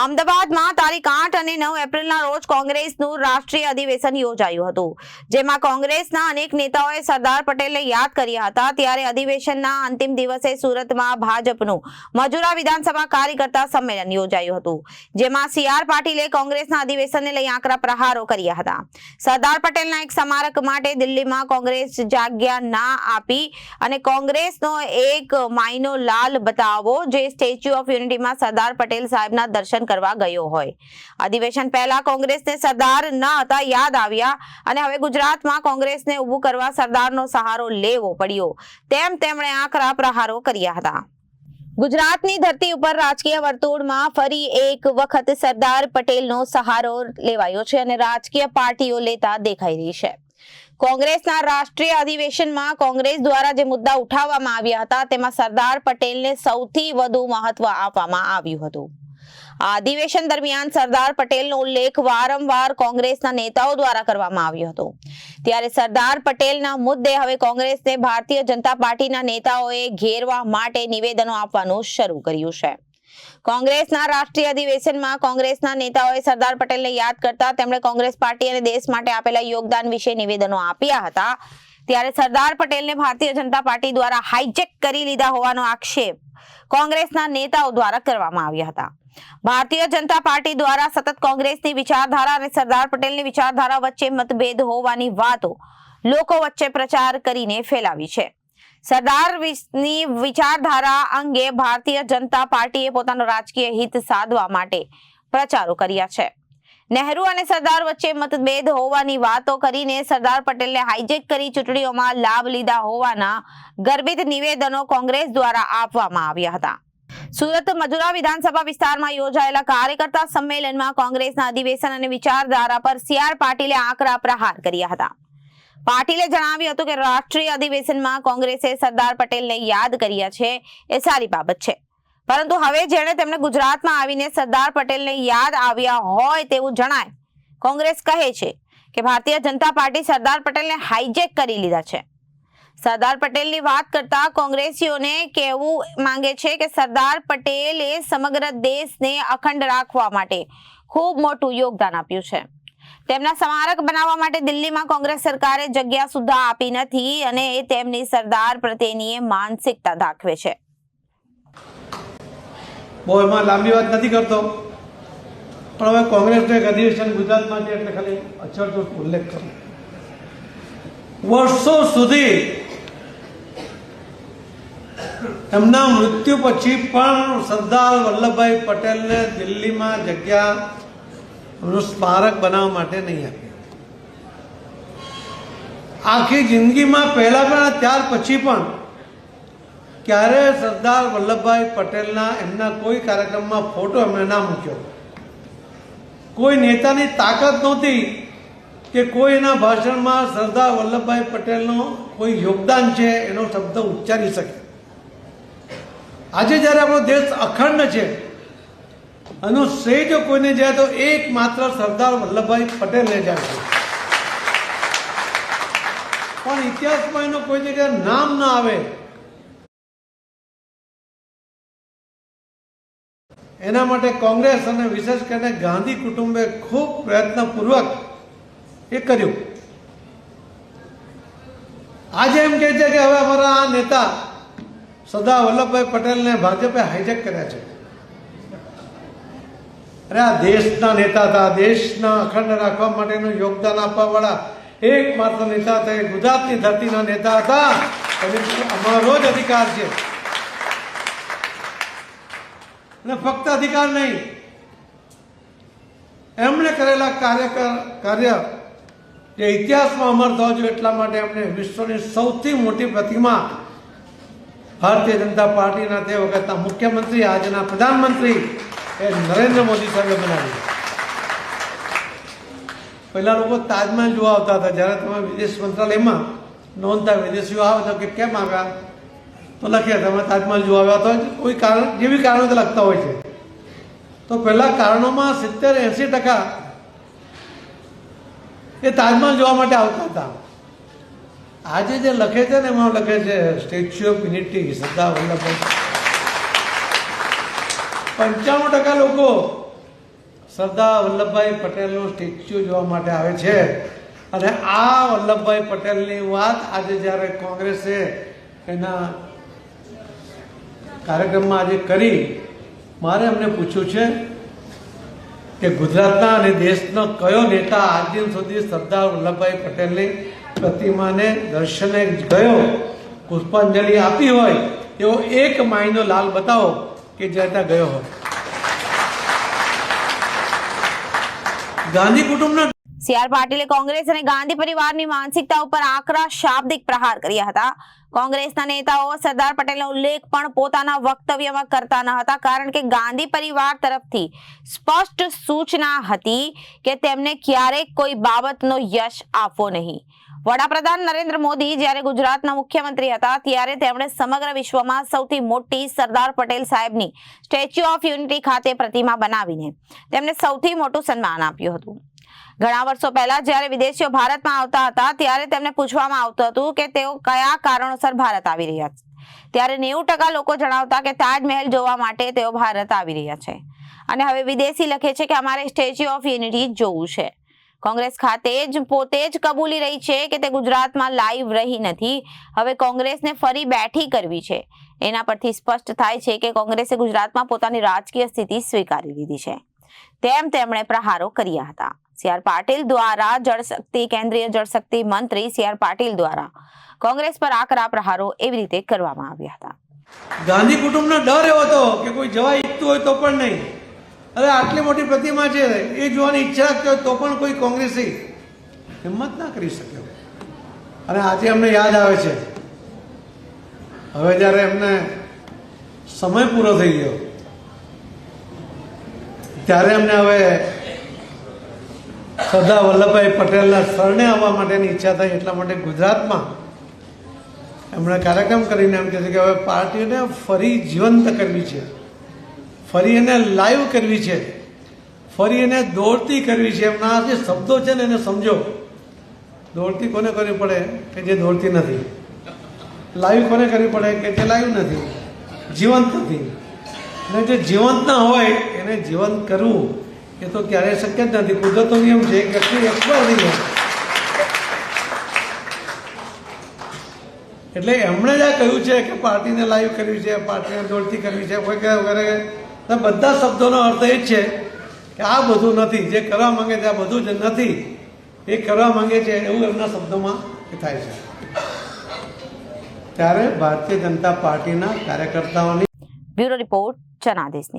અમદાવાદમાં તારીખ આઠ અને નવ એપ્રિલના રોજ કોંગ્રેસનું રાષ્ટ્રીય અધિવેશન યોજાયું હતું. જેમાં કોંગ્રેસના અનેક નેતાઓએ સરદાર પટેલને યાદ કર્યા હતા. ત્યારે અધિવેશનના અંતિમ દિવસે સુરતમાં ભાજપનું મજુરા વિધાનસભા કાર્યકર્તા સંમેલન યોજાયું હતું, જેમાં સી આર પાટીલે કોંગ્રેસના અધિવેશનને લઈ આકરા પ્રહારો કર્યા હતા. સરદાર પટેલના એક સ્મારક માટે દિલ્હીમાં કોંગ્રેસ જાગ્યા ના આપી અને કોંગ્રેસનો એક માયનો લાલ બતાવો, જે સ્ટેચ્યુ ઓફ યુનિટીમાં સરદાર પટેલ સાહેબના દર્શન કરવા ગયો હોય. અધિવેશન પહેલા કોંગ્રેસને સરદાર ન હતા, યાદ આવ્યા અને હવે ગુજરાતમાં કોંગ્રેસને ઊભું કરવા સરદારનો સહારો લેવો પડ્યો. તેમ તેમણે આકરા પ્રહારો કર્યા હતા. ગુજરાતની ધરતી ઉપર રાજકીય વર્તુળમાં ફરી એક વખત સરદાર પટેલનો સહારો લેવાયો છે અને રાજકીય પાર્ટીઓ લેતા દેખાઈ રહી છે. કોંગ્રેસના રાષ્ટ્રીય અધિવેશનમાં કોંગ્રેસ દ્વારા જે મુદ્દા ઉઠાવવામાં આવ્યા હતા, તેમાં સરદાર પટેલને સૌથી વધુ મહત્વ આપવામાં આવ્યું હતું. આ અધિવેશન દરમિયાન સરદાર પટેલનો ઉલ્લેખ વારંવાર કોંગ્રેસના નેતાઓ દ્વારા કરવામાં આવ્યો હતો. ત્યારે સરદાર પટેલના મુદ્દે હવે કોંગ્રેસને ભારતીય જનતા પાર્ટીના નેતાઓએ ઘેરવા માટે નિવેદનો આપવાનું શરૂ કર્યું છે. કોંગ્રેસના રાષ્ટ્રીય અધિવેશનમાં કોંગ્રેસના નેતાઓએ સરદાર પટેલને યાદ કરતા તેમણે કોંગ્રેસ પાર્ટી અને દેશ માટે આપેલા યોગદાન વિશે નિવેદનો આપ્યા હતા. ત્યારે સરદાર પટેલને ભારતીય જનતા પાર્ટી દ્વારા હાઈજેક કરી લીધા હોવાનો આક્ષેપ કોંગ્રેસના નેતાઓ દ્વારા કરવામાં આવ્યા હતા. ભારતીય જનતા પાર્ટી દ્વારા સતત કોંગ્રેસની વિચારધારા અને સરદાર પટેલની વિચારધારા વચ્ચે મતભેદ હોવાની વાતો લોકો વચ્ચે પ્રચાર કરીને ફેલાવી છે. સરદારની વિચારધારા અંગે ભારતીય જનતા પાર્ટીએ પોતાનો રાજકીય હિત સાધવા માટે પ્રચારો કર્યા છે. નહેરુ અને સરદાર વચ્ચે મતભેદ હોવાની વાતો કરીને સરદાર પટેલને હાઈજેક કરી ચૂંટણીઓમાં લાભ લીધા હોવાના ગર્ભિત નિવેદનો કોંગ્રેસ દ્વારા આપવામાં આવ્યા હતા. સુરત મજુરા વિધાનસભા વિસ્તારમાં યોજાયેલા કાર્યકર્તા સંમેલનમાં કોંગ્રેસના અધિવેશન અને વિચારધારા પર સીઆર પાટીલે આકરા પ્રહાર કર્યા હતા. પાટીલે જણાવ્યું હતું કે રાષ્ટ્રીય અધિવેશનમાં કોંગ્રેસે સરદાર પટેલને યાદ કર્યા છે. એ સારી બાબત છે. પરંતુ હવે જેણે તેમને ગુજરાતમાં આવીને સરદાર પટેલને યાદ આવ્યા હોય તેવું જણાય. કોંગ્રેસ કહે છે કે ભારતીય જનતા પાર્ટી સરદાર પટેલને હાઈજેક કરી લીધા છે. સરદાર પટેલની વાત કરતા કોંગ્રેસીઓને કહેવું માંગે છે કે સરદાર પટેલે સમગ્ર દેશને અખંડ રાખવા માટે ખૂબ મોટું યોગદાન આપ્યું છે. તેમના સ્મારક બનાવવા માટે દિલ્હીમાં કોંગ્રેસ સરકારે જગ્યા સુદ્ધા આપી નથી અને એ તેમની સરદાર પ્રત્યેની માનસિકતા દાખવે છે. બહુ એમાં લાંબી વાત નથી કરતો. પણ હવે કોંગ્રેસનું એક અધિવેશન ગુજરાત માટે એટલે ખાલી અક્ષરતો ઉલ્લેખ કરું. વર્ષો સુધી એમના મૃત્યુ પછી પણ સરદાર વલ્લભભાઈ પટેલને દિલ્હીમાં જગ્યા સ્મારક બનાવવા માટે નહીં આપી આખી જિંદગીમાં પહેલા પણ ત્યાર પછી પણ ક્યારે સરદાર વલ્લભભાઈ પટેલના એમના કોઈ કાર્યક્રમમાં ફોટો એમણે ના મૂક્યો? કોઈ નેતાની તાકાત નહોતી કે કોઈ એના ભાષણમાં સરદાર વલ્લભભાઈ પટેલનો કોઈ યોગદાન છે એનો શબ્દ ઉચ્ચારી શકે. આજે જ્યારે આપણો દેશ અખંડ છે, એનો શ્રેય જો કોઈને જાય તો એકમાત્ર સરદાર વલ્લભભાઈ પટેલને જાય છે. પણ ઇતિહાસમાં એનો કોઈ જગ્યાએ નામ ના આવે એના માટે કોંગ્રેસ અને વિશેષ કરીને ગાંધી કુટુંબે ખૂબ પ્રયત્નપૂર્વક એ કર્યું. આજે એમ કહે છે કે હવે અમારા આ નેતા સરદાર વલ્લભભાઈ પટેલને ભાજપે હાઈજેક કર્યા છે. અરે આ દેશના નેતા હતા દેશના અખંડ રાખવા માટેનું યોગદાન આપવાવાળા એકમાત્ર નેતા હતા ગુજરાતની ધરતીના નેતા હતા. અમારો જ અધિકાર છે. અને ફક્ત અધિકાર નહીં. એમણે કરેલા કાર્ય કાર્ય જે ઇતિહાસમાં અમર થવા જોઈએ એટલા માટે એમણે વિશ્વની સૌથી મોટી પ્રતિમા ભારતીય જનતા પાર્ટીના તે વખતના મુખ્યમંત્રી, આજના પ્રધાનમંત્રી એ નરેન્દ્ર મોદી સાહેબે બનાવી. પહેલા લોકો તાજમહેલ જોવા આવતા હતા. જ્યારે તમે વિદેશ મંત્રાલયમાં નોંધતા વિદેશીઓ આવે તો કે કેમ આવ્યા? તો લખીએ તમે તાજમહેલ જોવા આવ્યા હતા. કોઈ કારણ, જેવી કારણો લખતા હોય છે. તો પહેલા કારણોમાં સિત્તેર એંસી ટકા એ તાજમહેલ જોવા માટે આવતા હતા. આજે જે લખે છે ને, એમાં લખે છે statue of unity Sardar Vallabhbhai પંચાણું ટકા લોકો સરદાર વલ્લભભાઈ પટેલનું સ્ટેચ્યુ જોવા માટે આવે છે. અને આ વલ્લભભાઈ પટેલની વાત આજે જ્યારે કોંગ્રેસે એના કાર્યક્રમમાં આજે કરી મારે એમને પૂછ્યું છે કે ગુજરાતના અને દેશનો કયો નેતા આજ દિન સુધી સરદાર વલ્લભભાઈ પટેલની પ્રતિમાને દર્શને ગયો, પુષ્પાંજલિ આપી હોય, એવો એક માયનો લાલ બતાવો કે જ્યાં ત્યાં ગયો હોય. ગાંધી કુટુંબના સી આર પાટીલે કોંગ્રેસ અને ગાંધી પરિવારની માનસિકતા ઉપર આકરા શાબ્દિક પ્રહાર કર્યા હતા કોંગ્રેસના નેતાઓ સરદાર પટેલનો ઉલ્લેખ પણ પોતાના વક્તવ્યમાં કરતા ન હતા કારણ કે ગાંધી પરિવાર તરફથી સ્પષ્ટ સૂચના હતી કે તેમને ક્યારેય કોઈ બાબતનો યશ આપવો નહીં વડાપ્રધાન નરેન્દ્ર મોદી જ્યારે ગુજરાતના મુખ્યમંત્રી હતા ત્યારે તેમણે સમગ્ર વિશ્વમાં સૌથી મોટી સરદાર પટેલ સાહેબની સ્ટેચ્યુ ઓફ યુનિટી ખાતે પ્રતિમા બનાવીને તેમને સૌથી મોટું સન્માન આપ્યું હતું ઘણા વર્ષો પહેલા જ્યારે વિદેશીઓ ભારતમાં આવતા હતા, ત્યારે તેમને પૂછવામાં આવતું હતું કે તેઓ કયા કારણોસર ભારત આવી રહ્યા છે. ત્યારે નેવું ટકા લોકો જણાવતા કે તાજમહેલ જોવા માટે તેઓ ભારત આવી રહ્યા છે. અને હવે વિદેશી લખે છે કે અમારે સ્ટેચ્યુ ઓફ યુનિટી જોવું છે. કોંગ્રેસ ખાતે જ પોતે જ કબૂલી રહી છે કે તે ગુજરાતમાં લાઈવ રહી નથી. હવે કોંગ્રેસને ફરી બેઠી કરવી છે. એના પરથી સ્પષ્ટ થાય છે કે કોંગ્રેસે ગુજરાતમાં પોતાની રાજકીય સ્થિતિ સ્વીકારી લીધી છે. તેમ તેમણે પ્રહારો કર્યા હતા. સી આર પાટીલ દ્વારા જળશક્તિ કેન્દ્રીય જળશક્તિ મંત્રી સી આર પાટીલ દ્વારા કોંગ્રેસ પર આકરા પ્રહારો એવી રીતે કરવામાં આવ્યા હતા ગાંધી કુટુંબનો ડર એવો હતો કે કોઈ જવા ઈચ્છતું હોય તો પણ નહીં. અરે આટલી મોટી પ્રતિમા છે એ જોવાની ઈચ્છા રાખતી હોય તો પણ કોઈ કોંગ્રેસી હિંમત ના કરી શક્યો. અને આજે અમને યાદ આવે છે. હવે જ્યારે એમને સમય પૂરો થઈ ગયો, ત્યારે અમને હવે સરદાર વલ્લભભાઈ પટેલના શરણે આવવા માટેની ઈચ્છા થઈ એટલા માટે ગુજરાતમાં એમણે કાર્યક્રમ કરીને એમ કહે છે કે હવે પાર્ટીને ફરી જીવંત કરવી છે. ફરી એને લાઈવ કરવી છે. ફરી એને દોડતી કરવી છે. એમના જે શબ્દો છે ને એને સમજો. દોડતી કોને કરવી પડે? કે જે દોડતી નથી. લાઈવ કોને કરવી પડે? કે જે લાઈવ નથી. જીવંત નથી. અને જે જીવંત ના હોય એને જીવંત કરવું. એ તો ક્યારેય શક્ય જ નથી. કુદરતનો નિયમ છે. એટલે એમણે જ આ કહ્યું છે કે પાર્ટીને લાઈવ કરવી છે, પાર્ટીને દોડતી કરવી છે વગેરે. બધા શબ્દોનો અર્થ એ જ છે કે આ બધું નથી. જે કરવા માંગે છે આ બધું જ નથી. એ કરવા માંગે છે એવું એમના શબ્દોમાં થાય છે. ત્યારે ભારતીય જનતા પાર્ટીના કાર્યકર્તાઓની બ્યુરો રિપોર્ટ જનાદેશ